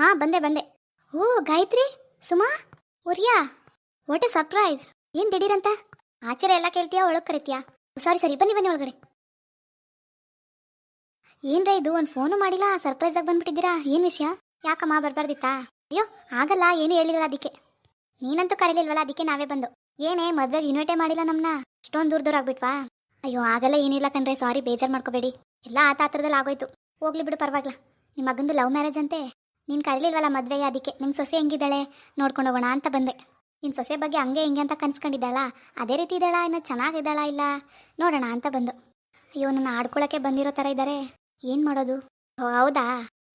ಹಾ, ಬಂದೆ ಬಂದೆ. ಓ, ಗಾಯತ್ರಿ, ಸುಮಾ ಉರಿಯಾ ವಾಟ್ ಎ ಸರ್ಪ್ರೈಸ್ ಏನ್ ದಿಢೀರಂತ? ಆಚಾರ ಎಲ್ಲ ಕೇಳ್ತೀಯಾ, ಒಳಗೆ ಕರಿತೀಯಾ? ಸಾರಿ ಸರಿ ಬನ್ನಿ ಬನ್ನಿ ಒಳಗಡೆ. ಏನ್ರ ಇದು, ಒಂದು ಫೋನು ಮಾಡಿಲ್ಲ ಸರ್ಪ್ರೈಸ್ ಆಗಿ ಬಂದ್ಬಿಟ್ಟಿದ್ದೀರಾ? ಏನ್ ವಿಷಯ? ಯಾಕಮ್ಮ, ಬರ್ಬಾರ್ದಿತ್ತಾ? ಅಯ್ಯೋ, ಆಗಲ್ಲ, ಏನು ಹೇಳಿಲ್ಲ ಅದಕ್ಕೆ. ನೀನಂತೂ ಕರೀಲಿಲ್ವಲ್ಲ, ಅದಕ್ಕೆ ನಾವೇ ಬಂದು. ಏನೇ, ಮದ್ವೆಗೆ ಇನ್ವೈಟೇ ಮಾಡಿಲ್ಲ ನಮ್ಮನ್ನ ಇಷ್ಟೊಂದು ದೂರ ದೂರ ಆಗ್ಬಿಟ್ವಾ? ಅಯ್ಯೋ, ಆಗಲ್ಲ ಏನಿಲ್ಲ ಕಣ್ರೆ ಸಾರಿ ಬೇಜಾರು ಮಾಡ್ಕೋಬೇಡಿ. ಎಲ್ಲ ಆತ ಹತ್ರದಲ್ಲಿ ಆಗೋಯ್ತು. ಹೋಗ್ಲಿ ಬಿಡು, ಪರವಾಗಿಲ್ಲ. ನಿಮ್ಮ ಮಗಂದು ಲವ್ ಮ್ಯಾರೇಜ್ ಅಂತೆ. ನೀನು ಕರೀಲಿಲ್ವಲ್ಲ ಮದುವೆ ಅದಕ್ಕೆ ನಿಮ್ಮ ಸೊಸೆ ಹೆಂಗಿದ್ದಾಳೆ? ನೋಡ್ಕೊಂಡು ಹೋಗೋಣ ಅಂತ ಬಂದೆ. ನಿನ್ನ ಸೊಸೆ ಬಗ್ಗೆ ಹಂಗೆ ಹಿಂಗೆ ಅಂತ ಕನ್ಸ್ಕೊಂಡಿದ್ದಾಳ? ಅದೇ ರೀತಿ ಇದ್ದಾಳ? ಇನ್ನು ಚೆನ್ನಾಗಿದ್ದಾಳ ಇಲ್ಲ? ನೋಡೋಣ ಅಂತ ಬಂದು. ಅಯ್ಯೋ, ನನ್ನ ಆಡ್ಕೊಳಕ್ಕೆ ಬಂದಿರೋ ಥರ ಇದ್ದಾರೆ ಏನು ಮಾಡೋದು? ಓ ಹೌದಾ?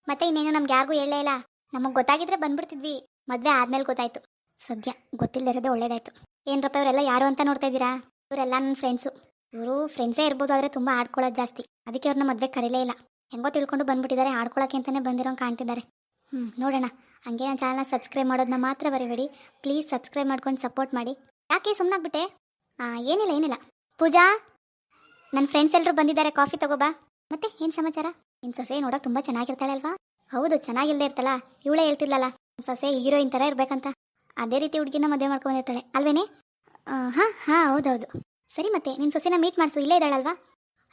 ಮತ್ತೆ ಇನ್ನೇನು ನಮ್ಗೆ ಯಾರಿಗೂ ಹೇಳೇ ಇಲ್ಲ. ನಮಗೆ ಗೊತ್ತಾಗಿದ್ರೆ ಬಂದ್ಬಿಡ್ತಿದ್ವಿ. ಮದುವೆ ಆದ್ಮೇಲೆ ಗೊತ್ತಾಯ್ತು. ಸದ್ಯ ಗೊತ್ತಿಲ್ಲದಿರೋದೇ ಒಳ್ಳೇದಾಯ್ತು. ಏನ್ರಪ್ಪ ಇವರೆಲ್ಲ ಯಾರು ಅಂತ ನೋಡ್ತಾ ಇದ್ದೀರಾ? ಇವರೆಲ್ಲ ನನ್ನ ಫ್ರೆಂಡ್ಸು ಇವರು ಫ್ರೆಂಡ್ಸೇ ಇರ್ಬೋದು, ಆದರೆ ತುಂಬ ಆಡ್ಕೊಳ್ಳೋದು ಜಾಸ್ತಿ. ಅದಕ್ಕೆ ಅವ್ರನ್ನ ಮದುವೆ ಕರೀಲೇ ಇಲ್ಲ. ಹೆಂಗೋ ತಿಳ್ಕೊಂಡು ಬಂದ್ಬಿಟ್ಟಿದ್ದಾರೆ. ಆಡ್ಕೊಳಕ್ಕೆ ಅಂತಲೇ ಬಂದಿರೋ ಕಾಣ್ತಿದ್ದಾರೆ. ಹ್ಞೂ ನೋಡೋಣ. ಹಂಗೆ ನನ್ನ ಚಾನಲ್ನ ಸಬ್ಸ್ಕ್ರೈಬ್ ಮಾಡೋದನ್ನ ಮಾತ್ರ ಬರೀಬೇಡಿ ಪ್ಲೀಸ್ ಸಬ್ಸ್ಕ್ರೈಬ್ ಮಾಡ್ಕೊಂಡು ಸಪೋರ್ಟ್ ಮಾಡಿ. ಯಾಕೆ ಸುಮ್ಮನಾಗ್ಬಿಟ್ಟೆ ಏನಿಲ್ಲ ಏನಿಲ್ಲ. ಪೂಜಾ ನನ್ನ ಫ್ರೆಂಡ್ಸ್ ಎಲ್ಲರೂ ಬಂದಿದ್ದಾರೆ ಕಾಫಿ ತಗೋಬಾ ಮತ್ತೆ, ಏನು ಸಮಾಚಾರ? ನಿಮ್ಮ ಸೊಸೆ ನೋಡೋಕೆ ತುಂಬ ಚೆನ್ನಾಗಿರ್ತಾಳೆ ಅಲ್ವಾ? ಹೌದು ಚೆನ್ನಾಗಿಲ್ಲದೆ ಇರ್ತಾಳ. ಇವಳೇ ಹೇಳ್ತಿದ್ಲಲ್ಲ ನಿಮ್ಮ ಸೊಸೆ ಹೀರೋಯಿನ್ ಥರ ಇರಬೇಕಂತ. ಅದೇ ರೀತಿ ಹುಡುಗಿನ ಮದುವೆ ಮಾಡ್ಕೊಂಡಿರ್ತಾಳೆ ಅಲ್ವೇನೆ? ಹಾಂ ಹಾಂ, ಹೌದೌದು. ಸರಿ ಮತ್ತೆ ನಿನ್ನ ಸೊಸೆನ ಮೀಟ್ ಮಾಡಿಸು. ಇಲ್ಲೇ ಇದ್ದಾಳಲ್ವಾ?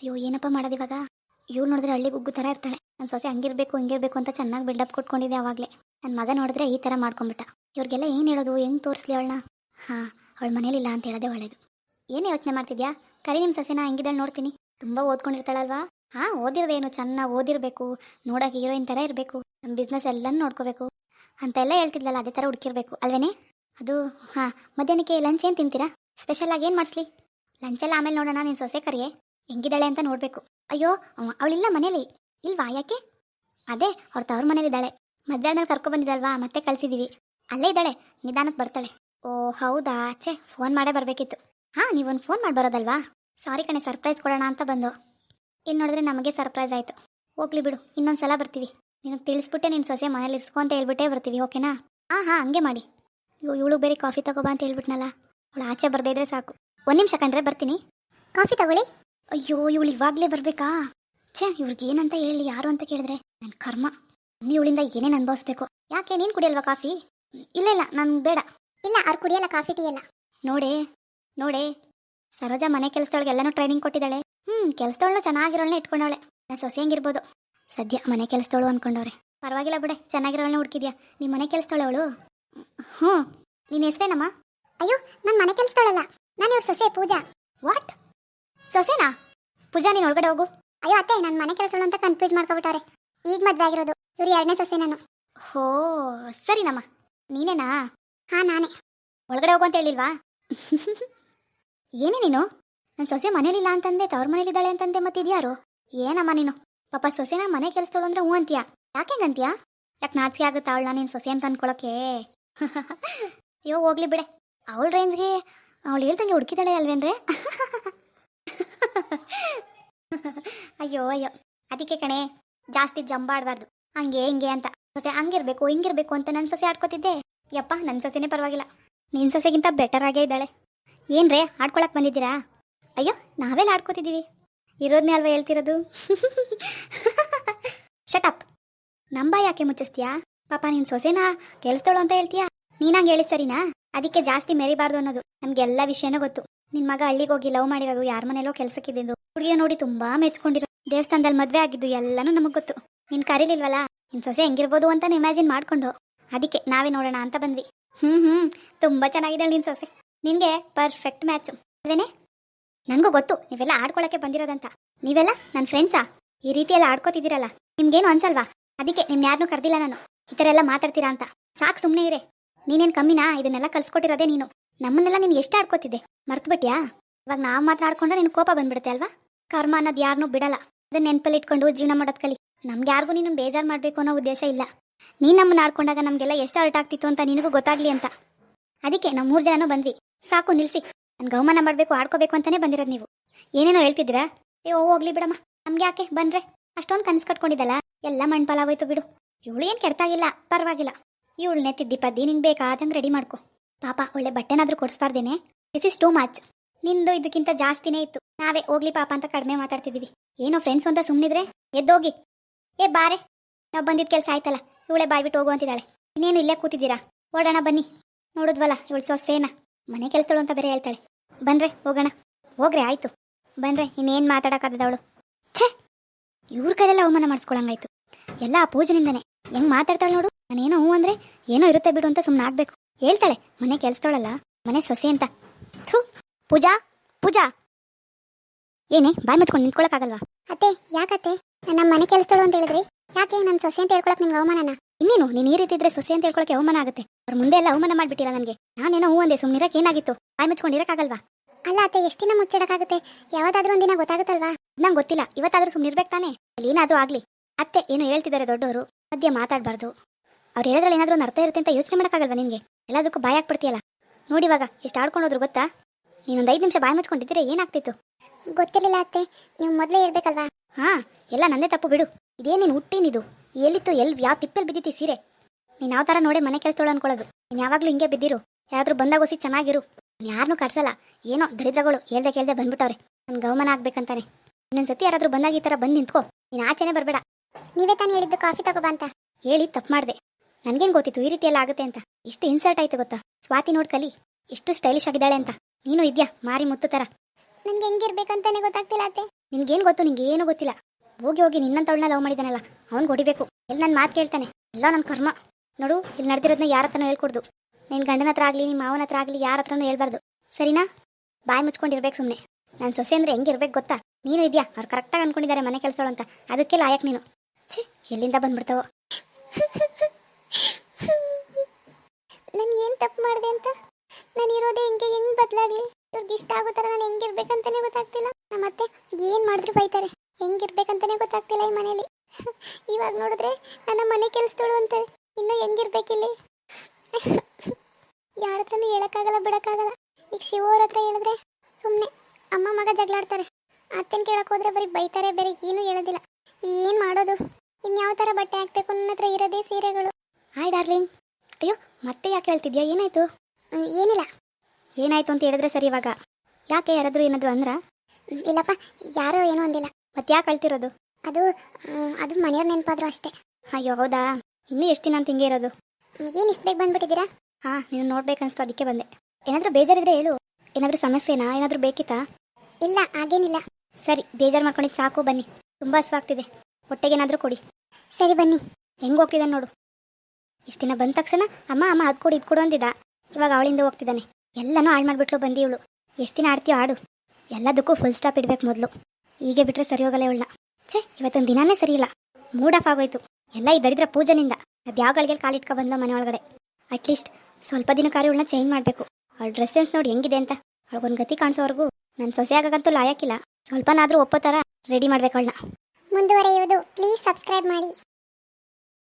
ಅಯ್ಯೋ, ಏನಪ್ಪ ಮಾಡೋದು ಇವಾಗ? ಇವ್ಳು ನೋಡಿದ್ರೆ ಹಳ್ಳಿ ಗುಗ್ಗು ಥರ ಇರ್ತಾಳೆ. ನನ್ನ ಸೊಸೆ ಹಂಗಿರ್ಬೇಕು, ಹಿಂಗಿರ್ಬೇಕು ಅಂತ ಚೆನ್ನಾಗಿ ಬಿಲ್ಡಪ್ ಕೊಟ್ಕೊಂಡಿದ್ದೆ ಅವಾಗಲೇ. ನನ್ನ ಮಗ ನೋಡಿದ್ರೆ ಈ ಥರ ಮಾಡ್ಕೊಂಬಿಟ್ಟ. ಇವ್ರಿಗೆಲ್ಲ ಏನು ಹೇಳೋದು, ಹೆಂಗೆ ತೋರಿಸ್ಲಿ ಅವಳನ್ನ? ಹಾಂ, ಅವಳ ಮನೇಲಿಲ್ಲ ಅಂತ ಹೇಳೋದೇ ಒಳ್ಳೇದು. ಏನು ಯೋಚನೆ ಮಾಡ್ತಿದ್ಯಾ? ಕರಿ ನಿಮ್ಮ ಸೊಸೆನ, ಹೆಂಗಿದ್ದಾಳೆ ನೋಡ್ತೀನಿ. ತುಂಬ ಓದ್ಕೊಂಡಿರ್ತಾಳಲ್ವಾ? ಹಾಂ, ಓದಿರೋದೇನು? ಚೆನ್ನಾಗಿ ಓದಿರಬೇಕು, ನೋಡೋಕೆ ಹೀರೋಯಿನ್ ಥರ ಇರಬೇಕು ನಮ್ಮ ಬಿಸ್ನೆಸ್ ಎಲ್ಲನೂ ನೋಡ್ಕೋಬೇಕು. ಅಂತೆಲ್ಲ ಹೇಳ್ತಿದ್ಲಲ್ಲ, ಅದೇ ಥರ ಹುಡುಕಿರ್ಬೇಕು, ಅಲ್ವೇನೆ? ಅದು, ಹಾಂ, ಮಧ್ಯಾಹ್ನಕ್ಕೆ ಲಂಚ್ ಏನು ತಿಂತೀರಾ? ಸ್ಪೆಷಲ್ ಆಗಿ ಏನು ಮಾಡಿಸ್ಲಿ? ಲಂಚೆಲ್ಲ ಆಮೇಲೆ ನೋಡೋಣ ನಿನ್ನ ಸೊಸೆ ಕರಿಯೇ. ಹೆಂಗಿದ್ದಾಳೆ ಅಂತ ನೋಡಬೇಕು. ಅಯ್ಯೋ, ಅವ- ಅವಳಿಲ್ಲ ಮನೇಲಿ ಇಲ್ವಾ ಯಾಕೆ? ಅದೇ ಅವ್ರ ತವ್ರ ಮನೇಲಿದ್ದಾಳೆ ಮದುವೆ ಆದ್ಮೇಲೆ ಕರ್ಕೊಬಂದಿದ್ದಲ್ವಾ ಮತ್ತೆ ಕಳ್ಸಿದೀವಿ. ಅಲ್ಲೇ ಇದ್ದಾಳೆ ನಿಧಾನಕ್ಕೆ ಬರ್ತಾಳೆ. ಓ, ಹೌದಾ? ಛೇ, ಫೋನ್ ಮಾಡೇ ಬರಬೇಕಿತ್ತು. ಹಾಂ, ನೀವೊಂದು ಫೋನ್ ಮಾಡಿ ಬರೋದಲ್ವಾ ಸಾರಿ ಕಣೆ, ಸರ್ಪ್ರೈಸ್ ಕೊಡೋಣ ಅಂತ ಬಂದು. ಇಲ್ಲಿ ನೋಡಿದ್ರೆ ನಮಗೆ ಸರ್ಪ್ರೈಸ್ ಆಯಿತು. ಹೋಗ್ಲಿ ಬಿಡು, ಇನ್ನೊಂದು ಸಲ ಬರ್ತೀವಿ. ನಿನಗೆ ತಿಳಿಸ್ಬಿಟ್ಟೆ ನಿನ್ನ ಸೊಸೆ ಮನೇಲಿ ಇರ್ಸ್ಕೊ ಅಂತ ಹೇಳ್ಬಿಟ್ಟೇ ಬರ್ತೀವಿ, ಓಕೆನಾ? ಹಾಂ ಹಾಂ, ಹಂಗೆ ಮಾಡಿ. ಇವ್ ಇವಳು ಬೇರೆ ಕಾಫಿ ತಗೋಬಾ ಅಂತ ಹೇಳ್ಬಿಟ್ನಲ್ಲ. ಅವಳು ಆಚೆ ಬರ್ದೇ ಇದ್ರೆ ಸಾಕು. ಒಂದು ನಿಮಿಷ ಕಂಡ್ರೆ ಬರ್ತೀನಿ. ಕಾಫಿ ತಗೊಳ್ಳಿ. ಅಯ್ಯೋ ಇವಳು ಇವಾಗ್ಲೇ ಬರಬೇಕಾ? ಛೇ ಇವ್ರಿಗೆ ಏನಂತ ಹೇಳಿ ಯಾರು ಅಂತ ಕೇಳಿದ್ರೆ ನನ್ನ ಕರ್ಮ. ಇವಳಿಂದ ಏನೇನು ಅನುಭವಿಸ್ಬೇಕು? ಯಾಕೆ ನೀನು ಕುಡಿಯಲ್ವಾ ಕಾಫಿ? ಇಲ್ಲ ಇಲ್ಲ ನನ್ಗೆ ಬೇಡ. ಇಲ್ಲ ಅವ್ರು ಕುಡಿಯಲ್ಲ ಕಾಫಿ ಟೀ ಎಲ್ಲ. ನೋಡೆ ನೋಡೆ ಸರೋಜಾ ಮನೆ ಕೆಲಸದೊಳಗೆಲ್ಲನೂ ಟ್ರೈನಿಂಗ್ ಕೊಟ್ಟಿದ್ದಾಳೆ. ಹ್ಞೂ ಕೆಲಸದೊಳನ ಚೆನ್ನಾಗಿರೋಳನ್ನ ಇಟ್ಕೊಂಡವಳೆ. ನಾನು ಸೊಸೆ ಹೆಂಗಿರ್ಬೋದು? ಸದ್ಯ ಮನೆ ಕೆಲಸದವಳು ಅನ್ಕೊಂಡವ್ರೆ. ಪರವಾಗಿಲ್ಲ ಬಿಡೆ ಚೆನ್ನಾಗಿರೋಳನ್ನ ಹುಡುಕಿದ್ಯಾ? ನಿಮ್ಮ ಮನೆ ಕೆಲಸದವಳು ಅವಳು? ಹ್ಞೂ ನೀನು ಹೆಸರೇನಮ್ಮ ಅಯ್ಯೋ ನನ್ನ ಮನೆ ಕೆಲಸದವಳಲ್ಲ. ನಾನು ಇವ್ರ ಸೊಸೆ ಪೂಜಾ. ವಾಟ್? ಸೊಸೆನಾ? ಪೂಜಾ, ನೀನು ಒಳಗಡೆ ಹೋಗು. ಅಯ್ಯೋ, ಅತ್ತೆ ನನ್ನ ಮನೆ ಕೆಲಸಗಳು ಅಂತ ಕನ್ಫ್ಯೂಸ್ ಮಾಡ್ಕೊಬಿಟ್ಟಾರೆ ಈಗ ಮದ್ವೆ ಆಗಿರೋದು. ಇವ್ರು ಎರಡನೇ ಸೊಸೆ ನಾನು. ಹೋ, ಸರಿನಮ್ಮ. ನೀನೇನಾ? ಹಾ, ನಾನೇ. ಒಳಗಡೆ ಹೋಗು ಅಂತ ಹೇಳಿಲ್ವಾ? ಏನೇ ನೀನು? ನನ್ನ ಸೊಸೆ ಮನೇಲಿಲ್ಲ ಅಂತಂದೆ, ತವ್ರ ಮನೇಲಿದ್ದಾಳೆ ಅಂತಂದೆ ಮತ್ತಿದ್ಯಾರು ಏನಮ್ಮ ನೀನು? ಪಾಪ ಸೊಸೆನ ಮನೆ ಕೆಲಸದಳು ಅಂದ್ರೆ ಹ್ಞೂ ಅಂತೀಯ? ಯಾಕೆ ಅಂತೀಯ? ಯಾಕೆ ನಾಚಿಕೆ ಆಗುತ್ತಾ ಅವಳನ್ನ ನೀನು ಸೊಸೆ ಅಂತ ಅನ್ಕೊಳಕ್ಕೆ? ಅಯ್ಯೋ, ಹೋಗ್ಲಿ ಬಿಡೆ. ಅವಳ ರೇಂಜ್ಗೆ ಅವಳು ಹೇಳ್ತಂಗೆ ಹುಡುಕಿದಾಳೆ ಅಲ್ವೇನ್ರೆ? ಅಯ್ಯೋ ಅಯ್ಯೋ. ಅದಕ್ಕೆ ಕಣೆ, ಜಾಸ್ತಿ ಜಂಬಾಡಬಾರ್ದು. ಹಂಗೆ, ಹಿಂಗೆ ಅಂತ. ಸೊಸೆ ಹಂಗಿರ್ಬೇಕು, ಹಿಂಗಿರ್ಬೇಕು ಅಂತ ನನ್ನ ಸೊಸೆ ಆಡ್ಕೋತಿದ್ದೆ. ಯಪ್ಪ ನನ್ನ ಸೊಸೆನೇ ಪರವಾಗಿಲ್ಲ. ನಿನ್ನ ಸೊಸೆಗಿಂತ ಬೆಟರ್ ಆಗೇ ಇದ್ದಾಳೆ. ಏನ್ರೇ ಆಡ್ಕೊಳಕ್ ಬಂದಿದ್ದೀರಾ? ಅಯ್ಯೋ, ನಾವೆಲ್ಲ ಆಡ್ಕೋತಿದ್ದೀವಿ. ಇರೋದನ್ನೇ ಅಲ್ವಾ ಹೇಳ್ತಿರೋದು? ಶಟಪ್ ನಂಬ ಯಾಕೆ ಮುಚ್ಚಿಸ್ತೀಯಾ? ಪಾಪ ನಿನ್ನ ಸೊಸೆನ ಕೆಲ್ಸ್ತಾಳು ಅಂತ ಹೇಳ್ತೀಯಾ? ನೀನಾಗ ಹೇಳಿದ್ ಸರಿನಾ? ಅದಕ್ಕೆ ಜಾಸ್ತಿ ಮೆರಿಬಾರ್ದು ಅನ್ನೋದು. ನಮಗೆಲ್ಲ ವಿಷಯನೂ ಗೊತ್ತು. ನಿನ್ ಮಗ ಹಳ್ಳಿಗೆ ಹೋಗಿ ಲವ್ ಮಾಡಿರೋದು ಯಾರ ಮನೇಲೋ ಕೆಲ್ಸಕ್ಕಿದ್ದು. ಹುಡುಗಿಯ ನೋಡಿ ತುಂಬಾ ಮೆಚ್ಕೊಂಡಿರೋ. ದೇವಸ್ಥಾನದಲ್ಲಿ ಮದ್ವೆ ಆಗಿದ್ದು ಎಲ್ಲಾನು ನಮಗ್ ಗೊತ್ತು. ನೀನ್ ಕರೀಲಿಲ್ವಲ್ಲ ನಿನ್ ಸೊಸೆ ಹೆಂಗಿರ್ಬೋದು ಅಂತ ಇಮ್ಯಾಜಿನ್ ಮಾಡ್ಕೊಂಡು. ಅದಕ್ಕೆ ನಾವೇ ನೋಡೋಣ ಅಂತ ಬಂದ್ವಿ. ಹ್ಮ್ ಹ್ಮ್. ತುಂಬಾ ಚೆನ್ನಾಗಿದೆ ನಿನ್ ಸೊಸೆ. ನಿನ್ಗೆ ಪರ್ಫೆಕ್ಟ್ ಮ್ಯಾಚ್. ಅಲ್ವೇನೆ ನನಗೂ ಗೊತ್ತು. ನೀವೆಲ್ಲ ಆಡ್ಕೊಳಕ್ಕೆ ಬಂದಿರೋದಂತ. ನೀವೆಲ್ಲ? ನನ್ನ ಫ್ರೆಂಡ್ಸಾ? ಈ ರೀತಿ ಎಲ್ಲ ಆಡ್ಕೋತಿದ್ದೀರಲ್ಲ. ನಿಮ್ಗೇನು ಅನ್ಸಲ್ವಾ? ಅದಕ್ಕೆ ನಿಮ್ ಯಾರನ್ನೂ ಕರ್ದಿಲ್ಲ ನಾನು. ಈ ಥರ ಎಲ್ಲ ಮಾತಾಡ್ತೀರಾ ಅಂತ. ಸಾಕು ಸುಮ್ಮನೆ ಇರೇ. ನೀನೇನ್ ಕಮ್ಮಿನಾ? ಇದನ್ನೆಲ್ಲ ಕಲ್ಸ್ಕೊಟ್ಟಿರೋದೇ ನೀನು. ನಮ್ಮನ್ನೆಲ್ಲ ನೀನು ಎಷ್ಟು ಆಡ್ಕೋತಿದ್ದೆ? ಮರ್ತುಬಿಟ್ಯಾ? ಇವಾಗ ನಾವು ಮಾತ್ರ ಆಡ್ಕೊಂಡ್ರೆ ನಿನ್ನ ಕೋಪ ಬಂದ್ಬಿಡುತ್ತೆ ಅಲ್ವಾ? ಕರ್ಮ ಅನ್ನೋದು ಯಾರನ್ನೂ ಬಿಡಲ್ಲ. ಅದನ್ನ ನೆನಪಲ್ಲಿ ಇಟ್ಕೊಂಡು ಜೀವನ ಮಾಡೋದ್ ಕಲಿ. ನಮ್ಗೆ ಯಾರಿಗೂ ನೀನು ಬೇಜಾರು ಮಾಡಬೇಕು ಅನ್ನೋ ಉದ್ದೇಶ ಇಲ್ಲ. ನೀನು ನಮ್ಮನ್ನ ಆಡ್ಕೊಂಡಾಗ ನಮಗೆಲ್ಲ ಎಷ್ಟು ಹರ್ಟ್ ಆಗ್ತಿತ್ತು ಅಂತ ನಿನಗೂ ಗೊತ್ತಾಗ್ಲಿ ಅಂತ. ಅದಕ್ಕೆ ನಾವು ಮೂರು ಜನನೂ ಬಂದ್ವಿ. ಸಾಕು, ನಿಲ್ಸಿ. ನಾನು ಗೌಮಾನ ಮಾಡಬೇಕು, ಆಡ್ಕೋಬೇಕು ಅಂತಾನೆ ಬಂದಿರೋದು ನೀವು. ಏನೇನೋ ಹೇಳ್ತಿದ್ದೀರಾ? ಏ, ಓ, ಹೋಗ್ಲಿ ಬಿಡಮ್ಮ. ನಮ್ಗೆ ಯಾಕೆ? ಬಂದ್ರೆ. ಅಷ್ಟೊಂದು ಕನಸು ಕಟ್ಕೊಂಡಿದ್ದಲ್ಲ? ಎಲ್ಲ ಮಣ್ಪಾಲಾಗೋಯ್ತು ಬಿಡು. ಇವಳು ಏನು ಕೆಡ್ತಾಗಿಲ್ಲ? ಪರವಾಗಿಲ್ಲ. ಇವಳನ್ನೇ ತಿದ್ದಿ ಪದ್ದಿ ನಿಂಗೆ ಬೇಕಾದಂಗೆ ರೆಡಿ ಮಾಡ್ಕೊ. ಪಾಪ ಒಳ್ಳೆ ಬಟ್ಟೆನಾದ್ರೂ ಕೊಡಿಸ್ಬಾರ್ದೇನೆ. ದಿಸ್ ಇಸ್ ಟೂ ಮಚ್ ನಿಂದು ಇದಕ್ಕಿಂತ ಜಾಸ್ತಿನೇ ಇತ್ತು. ನಾವೇ, ಹೋಗ್ಲಿ ಪಾಪ ಅಂತ ಕಡಿಮೆ ಮಾತಾಡ್ತಿದೀವಿ. ಏನೋ ಫ್ರೆಂಡ್ಸ್ ಅಂತ ಸುಮ್ಮನಿದ್ರೆ ಎದ್ದೋಗಿ. ಏ, ಬಾರೆ. ನಾವು ಬಂದಿದ್ದ ಕೆಲಸ ಆಯ್ತಲ್ಲ, ಇವಳೆ ಬಾಯ್ಬಿಟ್ಟು ಹೋಗು ಅಂತಿದ್ದಾಳೆ. ಇನ್ನೇನು ಇಲ್ಲೇ ಕೂತಿದ್ದೀರಾ? ಓಡೋಣ ಬನ್ನಿ. ನೋಡಿದ್ವಲ್ಲ, ಇವಳು ಸೊಸೇನ. ಮನೆ ಕೆಲಸದಳು ಅಂತ ಬೇರೆ ಹೇಳ್ತಾಳೆ. ಬನ್ರೆ ಹೋಗೋಣ. ಹೋಗ್ರೆ ಆಯ್ತು. ಬನ್ರೆ ಇನ್ನೇನು ಮಾತಾಡೋಕ್ಕಾಗದ ಅವಳು. ಛೇ! ಇವ್ರ ಕೈಲೆಲ್ಲ ಅವಮಾನ ಮಾಡಿಸ್ಕೊಳಂಗಾಯ್ತು. ಎಲ್ಲ ಆ ಪೂಜನಿಂದನೇ. ಹೆಂಗ್ ಮಾತಾಡ್ತಾಳೆ ನೋಡು. ನಾನೇನೋ ಹ್ಞೂ ಅಂದ್ರೆ ಏನೋ ಇರುತ್ತೆ ಬಿಡು ಅಂತ ಸುಮ್ಮನೆ ಆಗ್ಬೇಕು ಹೇಳ್ತಾಳೆ ಮನೆ ಕೆಲ್ಸದೊಳಲ್ಲ ಮನೆ ಸೊಸೆ ಅಂತ. ಥೂ ಪೂಜಾ ಪೂಜಾ. ಏನೇ ಬಾಯ್ ಮುಚ್ಕೊಂಡು ನಿಂತ್ಕೊಳಕ್ಕಾಗಲ್ವಾ? ಅತ್ತೆ ಯಾಕತ್ತೆ? ನಮ್ಮ ಮನೆ ಕೆಲಸದಳು ಅಂತ ಹೇಳಿದ್ರಿ. ಯಾಕೆ ನನ್ನ ಸೊಸೆ ಅಂತ ಹೇಳ್ಕೊಳಕ್ ನಿಮ್ಗೆ ಅವಮಾನನ? ಇನ್ನೇನು ನೀನು ಈ ರೀತಿ ಇದ್ರೆ ಸೊಸೆ ಅಂತ ಹೇಳ್ಕೊಳಕ್ಕೆ ಅವಮಾನ ಆಗುತ್ತೆ. ಅವ್ರ ಮುಂದೆ ಎಲ್ಲ ಅವಮಾನ ಮಾಡ್ಬಿಟ್ಟಿಲ್ಲ ನನಗೆ. ನಾನೇನೋ ಹೂ ಅಂದೆ ಸುಮ್ಮನಿರಕ್ಕೆ ಏನಾಗಿತ್ತು? ಬಾಯ್ ಮುಚ್ಕೊಂಡಿರಕ್ಕಾಗಲ್ವಾ ಅಲ್ಲ ಅತ್ತೆ ಎಷ್ಟು ದಿನ ಮುಚ್ಚಿಡಕ್ಕಾಗುತ್ತೆ? ಯಾವ್ದಾದ್ರೂ ಒಂದಿನ ಗೊತ್ತಾಗುತ್ತಲ್ವಾ? ನಂಗೆ ಗೊತ್ತಿಲ್ಲ ಇವತ್ತಾದ್ರೂ ಸುಮ್ಮನಿರ್ಬೇಕು ತಾನೇ? ಅಲ್ಲಿ ಏನಾದ್ರೂ ಆಗ್ಲಿ. ಅತ್ತೆ ಏನು ಹೇಳ್ತಿದ್ದಾರೆ ದೊಡ್ಡವರು ಮಧ್ಯೆ ಮಾತಾಡಬಾರ್ದು. ಅವ್ರು ಹೇಳಿದ್ರಲ್ಲಿ ಏನಾದ್ರೂ ಒಂದು ಅರ್ಥ ಇರುತ್ತೆ ಅಂತ ಯೋಚನೆ ಮಾಡೋಕ್ಕಾಗಲ್ವಾ ನಿನಗೆ? ಎಲ್ಲದಕ್ಕೂ ಬಾಯ್ ಹಾಕ್ಬಿಡ್ತೀಯಲ್ಲ? ನೋಡಿ ಇವಾಗ ಎಷ್ಟು ಆಡ್ಕೊಂಡೋದ್ರು ಗೊತ್ತಾ? ನೀನೊಂದು ಐದು ನಿಮಿಷ ಬಾಯ್ ಮುಚ್ಕೊಂಡಿದ್ದೀರಾ ಏನಾಗ್ತಿತ್ತು? ಗೊತ್ತಿರಲಿಲ್ಲ ಅತ್ತೆ ನೀವು ಮೊದಲೇ ಹೇಳ್ಬೇಕಲ್ವಾ? ಹಾಂ ಎಲ್ಲ ನಂದೇ ತಪ್ಪು ಬಿಡು. ಇದೇ ನೀನು ಹುಟ್ಟಿನಿದು. ಎಲ್ಲಿತ್ತು ಎಲ್ಲಿ ಯಾವ ತಿಪ್ಪಲ್ಲಿ ಬಿದ್ದಿತ್ತಿ ಸೀರೆ? ನೀನು ಯಾವ ಥರ ನೋಡಿ ಮನೆ ಕೆಲಸದೋಳು ಅನ್ಕೊಳ್ಳೋದು. ನೀನು ಯಾವಾಗಲೂ ಹಿಂಗೆ ಬಿದ್ದಿರು. ಯಾರಾದ್ರೂ ಬಂದಾಗೋಸಿ ಚೆನ್ನಾಗಿರು. ಯಾರನ್ನೂ ಕರ್ಸಲ್ಲ. ಏನೋ ದರಿದ್ರಗಳು ಹೇಳ್ದೆ ಕೇಳ್ದೆ ಬಂದ್ಬಿಟ್ಟವ್ರೆ. ನನ್ನ ಗೌಮನ ಆಗ್ಬೇಕಂತಾನೆ. ಇನ್ನೊಂದ್ಸತಿ ಯಾರಾದರೂ ಬಂದಾಗ ಈ ಥರ ಬಂದು ನಿಂತ್ಕೋ. ನೀನು ಆಚೆನೆ ಬರಬೇಡ. ನೀವೇ ತಾನೇ ಹೇಳಿದ್ದು ಕಾಫಿ ತಗೋಬಾ ಅಂತ. ಹೇಳಿ ತಪ್ಪು ಮಾಡಿದೆ. ನನ್ಗೇನು ಗೊತ್ತಿತ್ತು ಈ ರೀತಿ ಎಲ್ಲ ಆಗುತ್ತೆ ಅಂತ. ಇಷ್ಟು ಇನ್ಸರ್ಟ್ ಆಯ್ತು ಗೊತ್ತಾ? ಸ್ವಾತಿ ನೋಡ್ ಕಲಿ ಎಷ್ಟು ಸ್ಟೈಲಿಶ್ ಆಗಿದ್ದಾಳೆ ಅಂತ. ನೀನು ಇದ್ಯಾ ಮಾರಿ ಮುತ್ತು ತರ. ನನ್ಗೆ ಹೆಂಗಿರ್ಬೇಕಂತಾನೆ ಗೊತ್ತಾಗ್ತಿಲ್ಲ ಅತ್ತೆ. ನಿನ್ಗೇನು ಗೊತ್ತು ನಿಂಗೆ ಏನು ಗೊತ್ತಿಲ್ಲ. ಹೋಗಿ ಹೋಗಿ ನಿನ್ನಂತವಳನ್ನ ಲವ್ ಮಾಡಿದಾನಲ್ಲ ಅವ್ನು ಹೊಡಿಬೇಕು. ಎಲ್ಲಿ ನನ್ನ ಮಾತು ಕೇಳ್ತಾನೆ ಎಲ್ಲ ನನ್ನ ಕರ್ಮ. ನೋಡು ಇಲ್ಲಿ ನಡೆದಿರೋದನ್ನ ಯಾರ ಹತ್ರನೂ ಹೇಳ್ಕೊಡ್ದು. ನಿನ್ನ ಗಂಡನ ಹತ್ರ ಆಗಲಿ ನಿಮ್ಮ ಮಾವನ ಹತ್ರ ಆಗಲಿ ಯಾರ ಹತ್ರನೂ ಹೇಳ್ಬಾರ್ದು. ಸರಿನಾ? ಬಾಯಿ ಮುಚ್ಕೊಂಡಿರ್ಬೇಕು ಸುಮ್ಮನೆ ನಾನು ಸೊಸೆ ಅಂದ್ರೆ ಹೆಂಗಿರ್ಬೇಕು ಗೊತ್ತಾ? ನೀನು ಇದೆಯಾ? ಅವ್ರು ಕರೆಕ್ಟಾಗಿ ಅನ್ಕೊಂಡಿದ್ದಾರೆ ಮನೆ ಕೆಲಸಗಳು ಅಂತ ಅದಕ್ಕೆ ಲಾಯಕ್ ನೀನು. ಛೇ ಎಲ್ಲಿಂದ ಬಂದ್ಬಿಡ್ತಾವೋ? ನಾನು ಏನು ತಪ್ಪು ಮಾಡಿದೆ ಅಂತ? ನಾನು ಇರೋದೇ ಹಿಂಗೆ ಹೆಂಗೆ ಬದಲಾಗಲಿ? ಇವ್ರಿಗೆ ಇಷ್ಟ ಆಗೋ ಥರ ನಾನು ಹೆಂಗಿರ್ಬೇಕಂತಾನೆ ಗೊತ್ತಾಗ್ತಿಲ್ಲ. ನಮ್ಮ ಅತ್ತೆ ಏನು ಮಾಡಿದ್ರು ಬೈತಾರೆ. ಹೆಂಗಿರ್ಬೇಕಂತಾನೆ ಗೊತ್ತಾಗ್ತಿಲ್ಲ ಈ ಮನೇಲಿ. ಇವಾಗ ನೋಡಿದ್ರೆ ನನ್ನ ಮನೆ ಕೆಲಸದಳು ಅಂತಾರೆ. ಇನ್ನು ಹೆಂಗಿರ್ಬೇಕಿಲ್ಲಿ? ಯಾರ ಹತ್ರನೂ ಹೇಳೋಕ್ಕಾಗಲ್ಲ, ಬಿಡೋಕ್ಕಾಗಲ್ಲ. ಈಗ ಶಿವ ಅವ್ರ ಹತ್ರ ಹೇಳಿದ್ರೆ ಸುಮ್ಮನೆ ಅಮ್ಮ ಮಗ ಜಗಳಾಡ್ತಾರೆ ಅತ್ತೆನ ಕೇಳಕ್ ಹೋದ್ರೆ ಬರೀ ಬೈತಾರೆ, ಬೇರೆ ಏನೂ ಹೇಳೋದಿಲ್ಲ. ಏನು ಮಾಡೋದು? ಇನ್ಯಾವ ಥರ ಬಟ್ಟೆ ಹಾಕ್ಬೇಕು? ನನ್ನ ಹತ್ರ ಇರೋದೇ ಸೀರೆಗಳು. ಹೇಳ್ತಿದ್ಯಾ ಏನಾಯ್ತು? ಏನಿಲ್ಲ. ಏನಾಯ್ತು ಅಂತ ಹೇಳಿದ್ರೆ ಸರಿ ಇವಾಗ. ಯಾಕೆ ಯಾರಾದ್ರೂ ಏನಾದ್ರು ಅಂದ್ರ? ಇಲ್ಲಪ್ಪ ಯಾರೋ ಏನೋ ಅಂದಿಲ್ಲ. ಮತ್ತೆ ಯಾಕೆ ಅಳ್ತಿರೋದು? ಅದು ಅದು ಮನೆಯವ್ರ ನೆನಪಾದ್ರು ಅಷ್ಟೇ. ಅಯ್ಯೋ ಹೌದಾ? ಇನ್ನೂ ಎಷ್ಟು ದಿನ ಅಂತ ಹಿಂಗೆ ಇರೋದು? ಏನು ಇಷ್ಟು ಬೇಗ ಬಂದ್ಬಿಟ್ಟಿದ್ದೀರಾ? ಹಾ ನೀನು ನೋಡ್ಬೇಕನ್ಸ್ತು ಅದಕ್ಕೆ ಬಂದೆ. ಏನಾದರೂ ಬೇಜಾರಿದ್ರೆ ಹೇಳು. ಏನಾದರೂ ಸಮಸ್ಯೆನಾ? ಏನಾದರೂ ಬೇಕಿತ್ತಾ? ಇಲ್ಲ ಹಾಗೇನಿಲ್ಲ. ಸರಿ ಬೇಜಾರು ಮಾಡ್ಕೊಂಡಿದ್ದು ಸಾಕು ಬನ್ನಿ. ತುಂಬ ಹೊಟ್ಟೆಗೆ ಹೊಟ್ಟೆಗೇನಾದರೂ ಕೊಡಿ. ಸರಿ ಬನ್ನಿ. ಹೆಂಗೆ ಹೋಗ್ತಿದ್ದಾನೆ ನೋಡು. ಇಷ್ಟು ದಿನ ಬಂದ ತಕ್ಷಣ ಅಮ್ಮ ಅಮ್ಮ ಅದು ಕೊಡು, ಇದು ಕೊಡು ಅಂದಿದ್ದ. ಇವಾಗ ಅವಳಿಂದ ಹೋಗ್ತಿದ್ದಾನೆ. ಎಲ್ಲನೂ ಹಾಳು ಮಾಡಿಬಿಟ್ಲು ಬಂದಿ ಇವಳು. ಎಷ್ಟು ದಿನ ಆಡ್ತೀಯೋ ಆಡು. ಎಲ್ಲದಕ್ಕೂ ಫುಲ್ ಸ್ಟಾಪ್ ಇಡ್ಬೇಕು ಮೊದಲು. ಹೀಗೆ ಬಿಟ್ಟರೆ ಸರಿ ಹೋಗಲ್ಲ ಇವಳನ್ನ. ಛೇ, ಇವತ್ತೊಂದು ದಿನಾನೇ ಸರಿ ಇಲ್ಲ. ಮೂಡ್ ಆಫ್ ಆಗೋಯ್ತು. ಎಲ್ಲ ಈ ದರಿದ್ರ ಪೂಜನಿಂದ. ಅದು ಯಾವ ಗಳಿಗೆ ಕಾಲಿಟ್ಕೊ ಬಂದ್ಲ ಮನೆ ಒಳಗಡೆ. ಅಟ್ಲೀಸ್ಟ್ ಸ್ವಲ್ಪ ದಿನಕ್ಕಾರಿ ಇವಳನ್ನ ಚೇಂಜ್ ಮಾಡಬೇಕು. ಅವಳ ಡ್ರೆಸ್ ಸೆನ್ಸ್ ನೋಡಿ ಹೆಂಗಿದೆ ಅಂತ. ಅವಳಗೊಂದು ಗತಿ ಕಾಣಿಸೋವರೆಗೂ ನನ್ನ ಸೊಸೆ ಆಗಕ್ಕಂತೂ ಲಾಯಕ್ಕಿಲ್ಲ. ಸ್ವಲ್ಪನಾದರೂ ಒಪ್ಪೋ ಥರ ರೆಡಿ ಮಾಡ್ಬೇಕು ಅವಳನ್ನ. ಮುಂದುವರೆಯುವುದು. ಪ್ಲೀಸ್ ಸಬ್ಸ್ಕ್ರೈಬ್ ಮಾಡಿ.